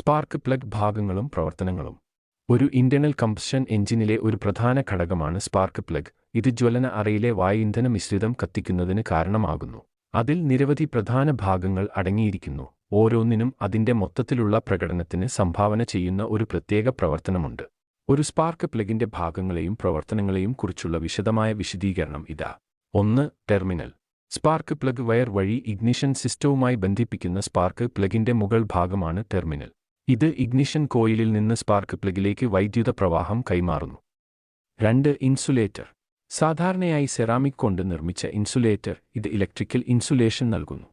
Spark plug ഭാഗങ്ങളും പ്രവർത്തനങ്ങളും. ഒരു ഇന്റേണൽ കംപ്ഷൻ എഞ്ചിനിലെ ഒരു പ്രധാന ഘടകമാണ് സ്പാർക്ക് പ്ലഗ്. ഇത് ജ്വലന അറയിലെ വായു ഇന്ധന മിശ്രിതം കത്തിക്കുന്നതിന് കാരണമാകുന്നു. അതിൽ നിരവധി പ്രധാന ഭാഗങ്ങൾ അടങ്ങിയിരിക്കുന്നു. ഓരോന്നിനും അതിന്റെ മൊത്തത്തിലുള്ള പ്രകടനത്തിന് സംഭാവന ചെയ്യുന്ന ഒരു പ്രത്യേക പ്രവർത്തനമുണ്ട്. ഒരു സ്പാർക്ക് പ്ലഗിന്റെ ഭാഗങ്ങളെയും പ്രവർത്തനങ്ങളെയും കുറിച്ചുള്ള വിശദമായ വിശദീകരണം ഇതാ. ഒന്ന് ടെർമിനൽ. സ്പാർക്ക് പ്ലഗ് വയർ വഴി ഇഗ്നിഷൻ സിസ്റ്റവുമായി ബന്ധിപ്പിക്കുന്ന സ്പാർക്ക് പ്ലഗിന്റെ മുകൾ ഭാഗമാണ് ടെർമിനൽ. ഇത് ഇഗ്നിഷൻ കോയിലിൽ നിന്ന് സ്പാർക്ക് പ്ലഗിലേക്ക് വൈദ്യുത പ്രവാഹം കൈമാറുന്നു. രണ്ട് ഇൻസുലേറ്റർ. സാധാരണയായി സെറാമിക് കൊണ്ട് നിർമ്മിച്ച ഇൻസുലേറ്റർ ഇത് ഇലക്ട്രിക്കൽ ഇൻസുലേഷൻ നൽകുന്നു.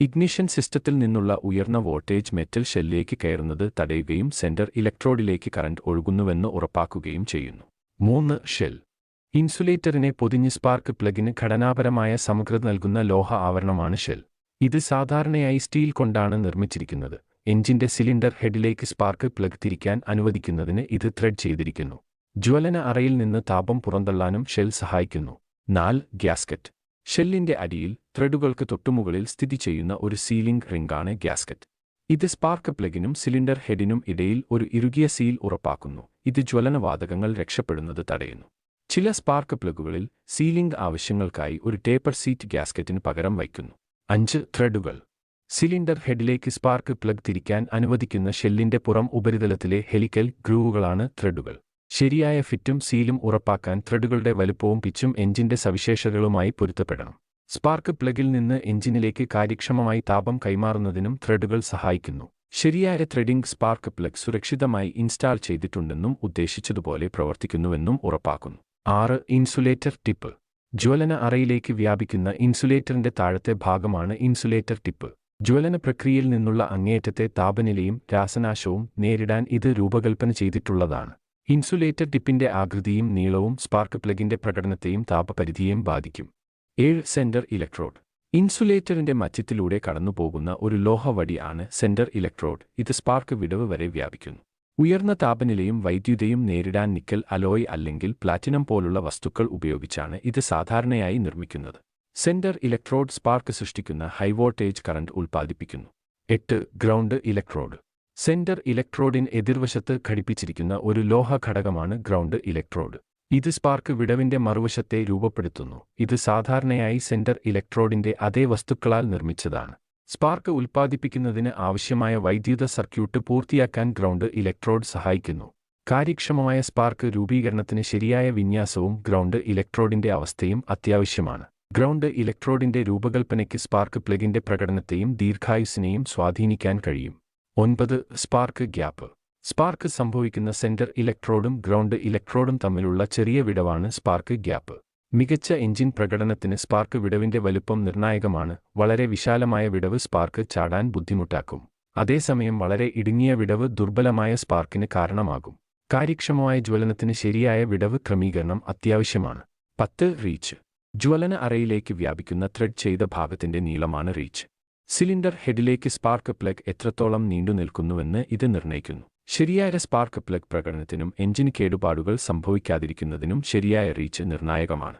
ഇഗ്നിഷൻ സിസ്റ്റത്തിൽ നിന്നുള്ള ഉയർന്ന വോൾട്ടേജ് മെറ്റൽ ഷെല്ലിലേക്ക് കയറുന്നത് തടയുകയും സെന്റർ ഇലക്ട്രോഡിലേക്ക് കറന്റ് ഒഴുകുന്നുവെന്ന് ഉറപ്പാക്കുകയും ചെയ്യുന്നു. മൂന്ന് ഷെൽ. ഇൻസുലേറ്ററിനെ പൊതിഞ്ഞ് സ്പാർക്ക് പ്ലഗിന് ഘടനാപരമായ സമഗ്രത നൽകുന്ന ലോഹ ആവരണമാണ് ഷെൽ. ഇത് സാധാരണയായി സ്റ്റീൽ കൊണ്ടാണ് നിർമ്മിച്ചിരിക്കുന്നത്. എഞ്ചിന്റെ സിലിണ്ടർ ഹെഡിലേക്ക് സ്പാർക്ക് പ്ലഗ് തിരിക്കാൻ അനുവദിക്കുന്നതിന് ഇത് ത്രെഡ് ചെയ്തിരിക്കുന്നു. ജ്വലന അറയിൽ നിന്ന് താപം പുറന്തള്ളാനും ഷെൽ സഹായിക്കുന്നു. നാല് ഗ്യാസ്കറ്റ്. ഷെല്ലിന്റെ അടിയിൽ ത്രെഡുകൾക്ക് തൊട്ടുമുകളിൽ സ്ഥിതി ചെയ്യുന്ന ഒരു സീലിംഗ് റിംഗാണ് ഗ്യാസ്കറ്റ്. ഇത് സ്പാർക്ക് പ്ലഗിനും സിലിണ്ടർ ഹെഡിനും ഇടയിൽ ഒരു ഇറുകിയ സീൽ ഉറപ്പാക്കുന്നു. ഇത് ജ്വലനവാതകങ്ങൾ രക്ഷപ്പെടുന്നത് തടയുന്നു. ചില സ്പാർക്ക് പ്ലഗുകളിൽ സീലിംഗ് ആവശ്യങ്ങൾക്കായി ഒരു ടേപ്പർ സീറ്റ് ഗ്യാസ്കറ്റിന് പകരം വയ്ക്കുന്നു. അഞ്ച് ത്രെഡുകൾ. സിലിണ്ടർ ഹെഡിലേക്ക് സ്പാർക്ക് പ്ലഗ് തിരിക്കാൻ അനുവദിക്കുന്ന ഷെല്ലിന്റെ പുറം ഉപരിതലത്തിലെ ഹെലിക്കൽ ഗ്രൂവുകളാണ് ത്രെഡുകൾ. ശരിയായ ഫിറ്റും സീലും ഉറപ്പാക്കാൻ ത്രെഡുകളുടെ വലുപ്പവും പിച്ചും എഞ്ചിന്റെ സവിശേഷതകളുമായി പൊരുത്തപ്പെടണം. സ്പാർക്ക് പ്ലഗിൽ നിന്ന് എഞ്ചിനിലേക്ക് കാര്യക്ഷമമായി താപം കൈമാറുന്നതിനും ത്രെഡുകൾ സഹായിക്കുന്നു. ശരിയായ ത്രെഡിംഗ് സ്പാർക്ക് പ്ലഗ് സുരക്ഷിതമായി ഇൻസ്റ്റാൾ ചെയ്തിട്ടുണ്ടെന്നും ഉദ്ദേശിച്ചതുപോലെ പ്രവർത്തിക്കുന്നുവെന്നും ഉറപ്പാക്കുന്നു. ആറ് ഇൻസുലേറ്റർ ടിപ്പ്. ജ്വലന അറയിലേക്ക് വ്യാപിക്കുന്ന ഇൻസുലേറ്ററിന്റെ താഴത്തെ ഭാഗമാണ് ഇൻസുലേറ്റർ ടിപ്പ്. ജ്വലന പ്രക്രിയയിൽ നിന്നുള്ള അങ്ങേയറ്റത്തെ താപനിലയും രാസനാശവും നേരിടാൻ ഇത് രൂപകൽപ്പന ചെയ്തിട്ടുള്ളതാണ്. ഇൻസുലേറ്റർ ടിപ്പിന്റെ ആകൃതിയും നീളവും സ്പാർക്ക് പ്ലഗിന്റെ പ്രകടനത്തെയും താപപരിധിയെയും ബാധിക്കും. ഏഴ് സെന്റർ ഇലക്ട്രോഡ്. ഇൻസുലേറ്ററിന്റെ മധ്യത്തിലൂടെ കടന്നുപോകുന്ന ഒരു ലോഹവടിയാണ് സെന്റർ ഇലക്ട്രോഡ്. ഇത് സ്പാർക്ക് വിടവ് വരെ വ്യാപിക്കുന്നു. ഉയർന്ന താപനിലയും വൈദ്യുതയും നേരിടാൻ നിക്കൽ അലോയ് അല്ലെങ്കിൽ പ്ലാറ്റിനം പോലുള്ള വസ്തുക്കൾ ഉപയോഗിച്ചാണ് ഇത് സാധാരണയായി നിർമ്മിക്കുന്നത്. സെന്റർ ഇലക്ട്രോഡ് സ്പാർക്ക് സൃഷ്ടിക്കുന്ന ഹൈവോൾട്ടേജ് കറന്റ് ഉൽപ്പാദിപ്പിക്കുന്നു. എട്ട് ഗ്രൗണ്ട് ഇലക്ട്രോഡ്. സെന്റർ ഇലക്ട്രോഡിൻ എതിർവശത്ത് ഘടിപ്പിച്ചിരിക്കുന്ന ഒരു ലോഹ ഘടകമാണ് ഗ്രൗണ്ട് ഇലക്ട്രോഡ്. ഇത് സ്പാർക്ക് വിടവിന്റെ മറുവശത്തെ രൂപപ്പെടുത്തുന്നു. ഇത് സാധാരണയായി സെന്റർ ഇലക്ട്രോഡിന്റെ അതേ വസ്തുക്കളാൽ നിർമ്മിച്ചതാണ്. സ്പാർക്ക് ഉൽപ്പാദിപ്പിക്കുന്നതിന് ആവശ്യമായ വൈദ്യുത സർക്യൂട്ട് പൂർത്തിയാക്കാൻ ഗ്രൗണ്ട് ഇലക്ട്രോഡ് സഹായിക്കുന്നു. കാര്യക്ഷമമായ സ്പാർക്ക് രൂപീകരണത്തിന് ശരിയായ വിന്യാസവും ഗ്രൗണ്ട് ഇലക്ട്രോഡിന്റെ അവസ്ഥയും അത്യാവശ്യമാണ്. ഗ്രൗണ്ട് ഇലക്ട്രോഡിന്റെ രൂപകൽപ്പനയ്ക്ക് സ്പാർക്ക് പ്ലഗിന്റെ പ്രകടനത്തെയും ദീർഘായുസിനെയും സ്വാധീനിക്കാൻ കഴിയും. ഒൻപത് സ്പാർക്ക് ഗ്യാപ്പ്. സ്പാർക്ക് സംഭവിക്കുന്ന സെന്റർ ഇലക്ട്രോഡും ഗ്രൗണ്ട് ഇലക്ട്രോഡും തമ്മിലുള്ള ചെറിയ വിടവാണ് സ്പാർക്ക് ഗ്യാപ്പ്. മികച്ച എഞ്ചിൻ പ്രകടനത്തിന് സ്പാർക്ക് വിടവിന്റെ വലുപ്പം നിർണായകമാണ്. വളരെ വിശാലമായ വിടവ് സ്പാർക്ക് ചാടാൻ ബുദ്ധിമുട്ടാക്കും. അതേസമയം വളരെ ഇടുങ്ങിയ വിടവ് ദുർബലമായ സ്പാർക്കിന് കാരണമാകും. കാര്യക്ഷമമായ ജ്വലനത്തിന് ശരിയായ വിടവ് ക്രമീകരണം അത്യാവശ്യമാണ്. പത്ത് റീച്ച്. ജ്വലന അറയിലേക്ക് വ്യാപിക്കുന്ന ത്രെഡ് ചെയ്ത ഭാഗത്തിന്റെ നീളമാണ് റീച്ച് സിലിണ്ടർ ഹെഡിലേക്ക് സ്പാർക്ക് പ്ലഗ് എത്രത്തോളം നീണ്ടു നിൽക്കുന്നുവെന്ന് ഇത് നിർണയിക്കുന്നു. ശരിയായ സ്പാർക്ക് പ്ലഗ് പ്രകടനത്തിനും എഞ്ചിന് കേടുപാടുകൾ സംഭവിക്കാതിരിക്കുന്നതിനും ശരിയായ റീച്ച് നിർണായകമാണ്.